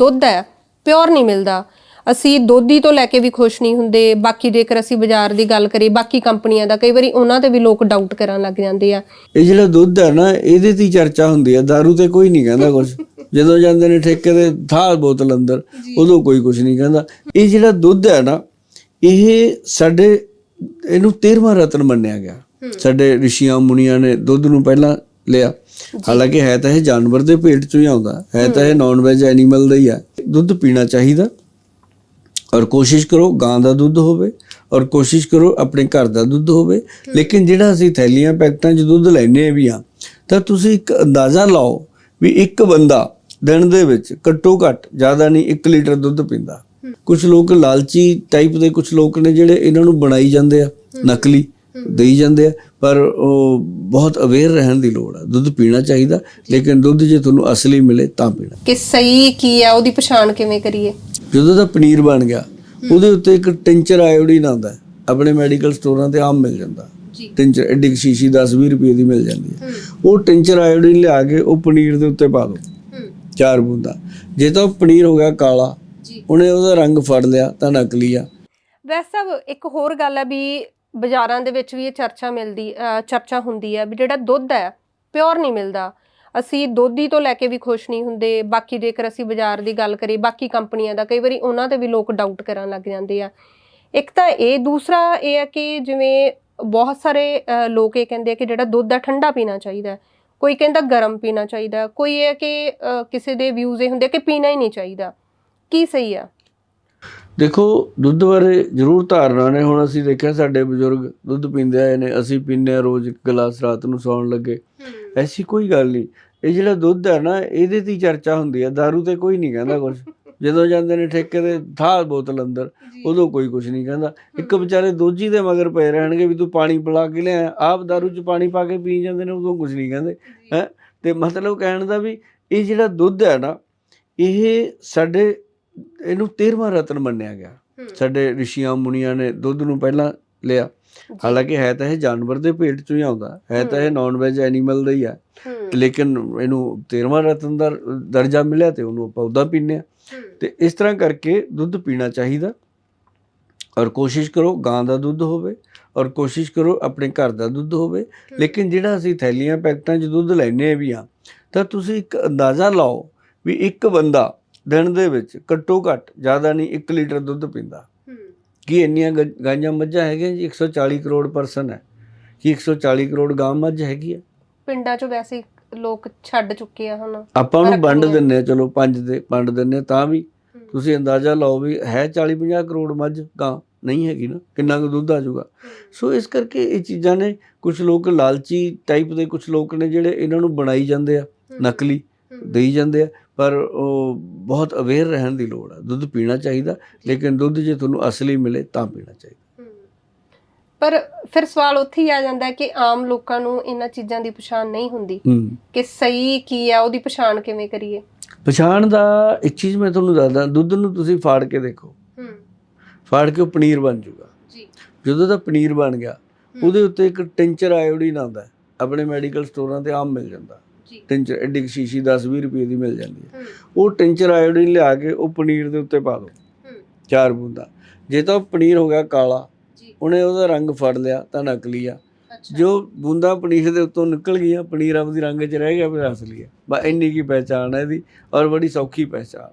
ਦੁੱਧ ਹੈ ਪਿਓਰ ਨਹੀਂ ਮਿਲਦਾ। ਅਸੀਂ ਦੋਧੀ ਤੋਂ ਲੈ ਕੇ ਵੀ ਖੁਸ਼ ਨਹੀਂ ਹੁੰਦੇ। ਬਾਕੀ ਜੇਕਰ ਅਸੀਂ ਬਾਜ਼ਾਰ ਦੀ ਗੱਲ ਕਰੀਏ ਬਾਕੀ ਕੰਪਨੀਆਂ ਦਾ ਕਈ ਵਾਰੀ ਉਹਨਾਂ ਤੇ ਵੀ ਲੋਕ ਡਾਊਟ ਕਰਨ ਲੱਗ ਜਾਂਦੇ ਆ। ਇਹ ਜਿਹੜਾ ਦੁੱਧ ਹੈ ਨਾ ਇਹਦੇ ਤੇ ਹੀ ਚਰਚਾ ਹੁੰਦੀ ਹੈ दारू ਤੇ ਕੋਈ ਨਹੀਂ ਕਹਿੰਦਾ ਕੁਝ ਜਦੋਂ ਜਾਂਦੇ ਨੇ ਠੇਕੇ ਤੇ ਥਾਲ ਬੋਤਲ ਅੰਦਰ ਉਦੋਂ ਕੋਈ ਕੁਝ ਨਹੀਂ ਕਹਿੰਦਾ। ਇਹ ਜਿਹੜਾ ਦੁੱਧ ਹੈ ਨਾ ਇਹ ਸਾਡੇ ਇਹਨੂੰ 13ਵਾਂ ਰਤਨ ਮੰਨਿਆ ਗਿਆ। ਸਾਡੇ ਰਿਸ਼ੀਆਂ ਮੁਨੀਆਂ ਨੇ ਦੁੱਧ ਨੂੰ ਪਹਿਲਾਂ ਲਿਆ। ਹਾਲਾਂਕਿ ਹੈ ਤਾਂ ਇਹ ਜਾਨਵਰ ਦੇ ਪੇਟ ਚੋਂ ਹੀ ਆਉਂਦਾ। ਹੈ ਤਾਂ ਇਹ ਨਾਨ ਵੈਜ ਐਨੀਮਲ ਦਾ ਹੀ ਹੈ। ਦੁੱਧ ਪੀਣਾ ਚਾਹੀਦਾ। ਔਰ ਕੋਸ਼ਿਸ਼ ਕਰੋ ਗਾਂ ਦਾ ਦੁੱਧ ਹੋਵੇ ਔਰ ਕੋਸ਼ਿਸ਼ ਕਰੋ ਆਪਣੇ ਘਰ ਦਾ ਦੁੱਧ ਹੋਵੇ। ਲੇਕਿਨ ਜਿਹੜਾ ਅਸੀਂ ਥੈਲੀਆਂ ਪੈਕਟਾਂ 'ਚ ਦੁੱਧ ਲੈਨੇ ਵੀ ਆ ਤਾਂ ਤੁਸੀਂ ਇੱਕ ਅੰਦਾਜ਼ਾ ਲਾਓ ਵੀ ਇੱਕ ਬੰਦਾ ਦਿਨ ਦੇ ਵਿੱਚ ਘੱਟੋ ਘੱਟ ਜ਼ਿਆਦਾ ਨਹੀਂ 1 ਲੀਟਰ ਦੁੱਧ ਪੀਂਦਾ। ਕੁਝ ਲੋਕ ਲਾਲਚੀ ਟਾਈਪ ਦੇ ਕੁਝ ਲੋਕ ਨੇ ਜਿਹੜੇ ਇਹਨਾਂ ਨੂੰ ਬਣਾਈ ਜਾਂਦੇ ਆ ਨਕਲੀ। ਦੇਈ ਜਾਂਦੇ ਆ ਪਰ ਉਹ ਬਹੁਤ ਅਵੇਅਰ ਰਹਿਣ ਦੀ ਲੋੜ ਆ। ਦੁੱਧ ਪੀਣਾ ਚਾਹੀਦਾ ਲੇਕਿਨ ਦੁੱਧ ਜੇ ਤੁਹਾਨੂੰ ਅਸਲੀ ਮਿਲੇ ਤਾਂ ਪੀਣਾ। ਕਿ ਸਹੀ ਕੀ ਆ ਉਹਦੀ ਪਛਾਣ ਕਿਵੇਂ ਕਰੀਏ? ਜਦੋਂ ਦਾ ਪਨੀਰ ਬਣ ਗਿਆ ਉਹਦੇ ਉੱਤੇ ਇੱਕ ਟਿੰਚਰ ਆਇਓਡੀਨ ਆਉਂਦਾ। ਆਪਣੇ ਮੈਡੀਕਲ ਸਟੋਰਾਂ ਤੇ ਆਮ ਮਿਲ ਜਾਂਦਾ। ਟਿੰਚਰ ਐਡੀ ਸ਼ੀਸ਼ੀ 10-20 ਰੁਪਏ ਦੀ ਮਿਲ ਜਾਂਦੀ ਹੈ। ਉਹ ਟਿੰਚਰ ਆਇਓਡੀਨ ਲਿਆ ਕੇ ਉਹ ਪਨੀਰ ਦੇ ਉੱਤੇ ਪਾ ਦਿਓ ਚਾਰ ਬੂੰਦਾਂ। ਜੇ ਤਾਂ ਪਨੀਰ ਹੋ ਗਿਆ ਕਾਲਾ ਉਹਨੇ ਉਹਦਾ ਰੰਗ ਫੜ ਲਿਆ ਤਾਂ ਨਕਲੀ ਆ। ਵੈਸੇ ਇੱਕ ਹੋਰ ਗੱਲ ਹੈ ਵੀ ਬਾਜ਼ਾਰਾਂ ਦੇ ਵਿੱਚ ਵੀ ਇਹ ਚਰਚਾ ਮਿਲਦੀ ਚਰਚਾ ਹੁੰਦੀ ਹੈ ਵੀ ਜਿਹੜਾ ਦੁੱਧ ਹੈ ਪਿਓਰ ਨਹੀਂ ਮਿਲਦਾ। ਅਸੀਂ ਦੋਧੀ ਤੋਂ ਲੈ ਕੇ ਵੀ ਖੁਸ਼ ਨਹੀਂ ਹੁੰਦੇ, ਬਾਕੀ ਜੇਕਰ ਅਸੀਂ ਬਾਜ਼ਾਰ ਦੀ ਗੱਲ ਕਰੀਏ, ਬਾਕੀ ਕੰਪਨੀਆਂ ਦਾ, ਕਈ ਵਾਰੀ ਉਹਨਾਂ ਤੇ ਵੀ ਲੋਕ ਡਾਊਟ ਕਰਨ ਲੱਗ ਜਾਂਦੇ ਆ। ਇੱਕ ਤਾਂ ਇਹ, ਦੂਸਰਾ ਇਹ ਹੈ ਕਿ ਜਿਵੇਂ ਬਹੁਤ ਸਾਰੇ ਲੋਕ ਇਹ ਕਹਿੰਦੇ ਆ ਕਿ ਜਿਹੜਾ ਦੁੱਧ ਆ ਠੰਡਾ ਪੀਣਾ ਚਾਹੀਦਾ ਕੋਈ ਕਹਿੰਦਾ ਗਰਮ ਪੀਣਾ ਚਾਹੀਦਾ ਕੋਈ ਇਹ ਹੈ ਕਿ ਕਿਸੇ ਦੇ ਵਿਊਜ਼ ਇਹ ਹੁੰਦੇ ਆ ਕਿ ਪੀਣਾ ਹੀ ਨਹੀਂ ਚਾਹੀਦਾ। ਕੀ ਸਹੀ ਆ? ਦੇਖੋ ਦੁੱਧ ਬਾਰੇ ਜ਼ਰੂਰ ਧਾਰਨਾ ਨੇ ਹੁਣ ਅਸੀਂ ਦੇਖਿਆ ਸਾਡੇ ਬਜ਼ੁਰਗ ਦੁੱਧ ਪੀਂਦੇ ਆਏ ਨੇ ਅਸੀਂ ਪੀਂਦੇ ਆ ਰੋਜ਼ ਇੱਕ ਗਲਾਸ ਰਾਤ ਨੂੰ ਸੌਣ ਲੱਗੇ ਐਸੀ ਕੋਈ ਗੱਲ ਨਹੀਂ ਇਹ ਜਿਹੜਾ ਦੁੱਧ ਹੈ ਨਾ ਇਹਦੇ ਤੇ ਹੀ ਚਰਚਾ ਹੁੰਦੀ ਹੈ दारू ਤੇ ਕੋਈ ਨਹੀਂ ਕਹਿੰਦਾ ਕੁਝ ਜਦੋਂ ਜਾਂਦੇ ਨੇ ਠੇਕੇ ਤੇ ਥਾਲ ਬੋਤਲ ਅੰਦਰ ਉਦੋਂ ਕੋਈ ਕੁਝ ਨਹੀਂ ਕਹਿੰਦਾ ਇੱਕ ਵਿਚਾਰੇ ਦੋਜੀ ਦੇ ਮਗਰ ਪਏ ਰਹਿਣਗੇ ਵੀ ਤੂੰ ਪਾਣੀ ਪਿਲਾ ਕੇ ਲਿਆ ਆਪ दारू ਚ ਪਾਣੀ ਪਾ ਕੇ ਪੀ ਜਾਂਦੇ ਨੇ ਉਦੋਂ ਕੁਝ ਨਹੀਂ ਕਹਿੰਦੇ ਹੈ ਤੇ ਮਤਲਬ ਕਹਿਣ ਦਾ ਵੀ ਇਹ ਜਿਹੜਾ ਦੁੱਧ ਹੈ ਨਾ ਇਹ ਸਾਡੇ ਇਹਨੂੰ 13ਵਾਂ ਰਤਨ ਮੰਨਿਆ ਗਿਆ। ਸਾਡੇ ਰਿਸ਼ੀਆਂ ਮੁਨੀਆਂ ਨੇ ਦੁੱਧ ਨੂੰ ਪਹਿਲਾਂ ਲਿਆ। ਹਾਲਾਂਕਿ ਹੈ ਤਾਂ ਇਹ ਜਾਨਵਰ ਦੇ ਪੇਟ ਚੋਂ ਹੀ ਆਉਂਦਾ। ਹੈ ਤਾਂ ਇਹ ਨਾਨ ਵੈਜ ਐਨੀਮਲ ਦਾ ਹੀ ਹੈ। ਲੇਕਿਨ ਇਹਨੂੰ 13ਵਾਂ ਰਤਨ ਦਾ ਦਰਜਾ ਮਿਲਿਆ ਤੇ ਉਹਨੂੰ ਆਪਾਂ ਉਹਦਾ ਪੀਂਦੇ ਆ ਤੇ ਇਸ ਤਰ੍ਹਾਂ ਕਰਕੇ ਦੁੱਧ ਪੀਣਾ ਚਾਹੀਦਾ। ਔਰ ਕੋਸ਼ਿਸ਼ ਕਰੋ ਗਾਂ ਦਾ ਦੁੱਧ ਹੋਵੇ ਔਰ ਕੋਸ਼ਿਸ਼ ਕਰੋ ਆਪਣੇ ਘਰ ਦਾ ਦੁੱਧ ਹੋਵੇ। ਲੇਕਿਨ ਜਿਹੜਾ ਅਸੀਂ ਥੈਲੀਆਂ ਪੈਕਟਾਂ 'ਚ ਦੁੱਧ ਲੈਨੇ ਵੀ ਆ ਤਾਂ ਤੁਸੀਂ ਇੱਕ ਅੰਦਾਜ਼ਾ ਲਾਓ ਵੀ ਇੱਕ ਬੰਦਾ ਦਿਨ ਦੇ ਵਿੱਚ ਘੱਟੋ ਘੱਟ ਜ਼ਿਆਦਾ ਨਹੀਂ 1 ਲੀਟਰ ਦੁੱਧ ਪੀਂਦਾ। ਕੀ ਇੰਨੀਆਂ ਗਾਈਆਂ ਮੱਝਾਂ ਹੈਗੀਆਂ ਜੀ? 140 ਕਰੋੜ ਪਰਸਨ ਹੈ। ਕੀ 140 ਕਰੋੜ ਗਾਂ ਮੱਝ ਹੈਗੀ ਹੈ? ਪਿੰਡਾਂ 'ਚ ਵੈਸੇ ਲੋਕ ਛੱਡ ਚੁੱਕੇ ਆ ਹੁਣ। ਆਪਾਂ ਉਹਨੂੰ ਵੰਡ। ਦਿੰਨੇ ਆ ਚਲੋ ਪੰਜ ਦੇ ਵੰਡ ਦਿੰਨੇ ਤਾਂ ਵੀ। ਤੁਸੀਂ ਅੰਦਾਜ਼ਾ ਲਾਓ ਵੀ ਹੈ 40 50 ਕਰੋੜ ਮੱਝ ਗਾਂ? ਨਹੀਂ ਹੈਗੀ ਨਾ। ਕਿੰਨਾ ਕੁ ਦੁੱਧ ਆ ਜਾਊਗਾ। ਸੋ ਇਸ ਕਰਕੇ ਇਹ ਚੀਜ਼ਾਂ ਨੇ ਕੁਝ ਲੋਕ ਲਾਲਚੀ ਟਾਈਪ ਦੇ ਕੁਝ ਲੋਕ ਨੇ ਜਿਹੜੇ ਇਹਨਾਂ ਨੂੰ ਬਣਾਈ ਜਾਂਦੇ ਆ। ਨਕਲੀ ਦੇਈ ਜਾਂਦੇ ਆ। ਪਰ ਉਹ ਬਹੁਤ ਅਵੇਅਰ ਰਹਿਣ ਦੀ ਲੋੜ ਆ। ਦੁੱਧ ਪੀਣਾ ਚਾਹੀਦਾ ਲੇਕਿਨ ਦੁੱਧ ਜੇ ਤੁਹਾਨੂੰ ਅਸਲੀ ਮਿਲੇ ਤਾਂ ਪੀਣਾ ਚਾਹੀਦਾ। ਪਰ ਫਿਰ ਸਵਾਲ ਉੱਥੇ ਹੀ ਆ ਜਾਂਦਾ ਹੈ ਕਿ ਆਮ ਲੋਕਾਂ ਨੂੰ ਇਹਨਾਂ ਚੀਜ਼ਾਂ ਦੀ ਪਛਾਣ ਨਹੀਂ ਹੁੰਦੀ। ਹੂੰ। ਕਿ ਸਹੀ ਕੀ ਆ ਉਹਦੀ ਪਛਾਣ ਕਿਵੇਂ ਕਰੀਏ? ਪਛਾਣ ਦਾ ਇੱਕ ਚੀਜ਼ ਮੈਂ ਤੁਹਾਨੂੰ ਦੱਸਦਾ ਦੁੱਧ ਨੂੰ ਤੁਸੀਂ ਫਾੜ ਕੇ ਦੇਖੋ। ਹੂੰ। ਫਾੜ ਕੇ ਉਹ ਪਨੀਰ ਬਣ ਜਾਊਗਾ ਜੀ। ਜਦੋਂ ਦਾ ਪਨੀਰ ਬਣ ਗਿਆ ਉਹਦੇ ਉੱਤੇ ਇੱਕ ਟਿੰਚਰ ਆਇਓਡੀਨ ਆਉਂਦਾ ਹੈ। ਆਪਣੇ ਮੈਡੀਕਲ ਸਟੋਰਾਂ ਤੇ ਆਮ ਮਿਲ ਜਾਂਦਾ। ਟਿੰਚਰ ਐਡੀ ਕੁ ਸ਼ੀਸ਼ੀ 10-20 ਰੁਪਏ ਦੀ ਮਿਲ ਜਾਂਦੀ ਹੈ। ਉਹ ਟਿੰਚਰ ਆਇਓਡੀਨ ਲਿਆ ਕੇ ਉਹ ਪਨੀਰ ਦੇ ਉੱਤੇ ਪਾ ਦਿਓ ਚਾਰ ਬੂੰਦਾਂ। ਜੇ ਤਾਂ ਉਹ ਪਨੀਰ ਹੋ ਗਿਆ ਕਾਲਾ ਉਹਨੇ ਉਹਦਾ ਰੰਗ ਫੜ ਲਿਆ ਤਾਂ ਨਕਲੀ ਆ ਜੋ ਬੂੰਦਾਂ ਪਨੀਰ ਦੇ ਉੱਤੋਂ ਨਿਕਲ ਗਈਆਂ ਪਨੀਰ ਆਪਦੀ ਰੰਗ 'ਚ ਰਹਿ ਗਿਆ ਫਿਰ ਅਸਲੀ ਹੈ ਬਸ ਇੰਨੀ ਕੀ ਪਹਿਚਾਣ ਹੈ ਇਹਦੀ ਔਰ ਬੜੀ ਸੌਖੀ ਪਹਿਚਾਣ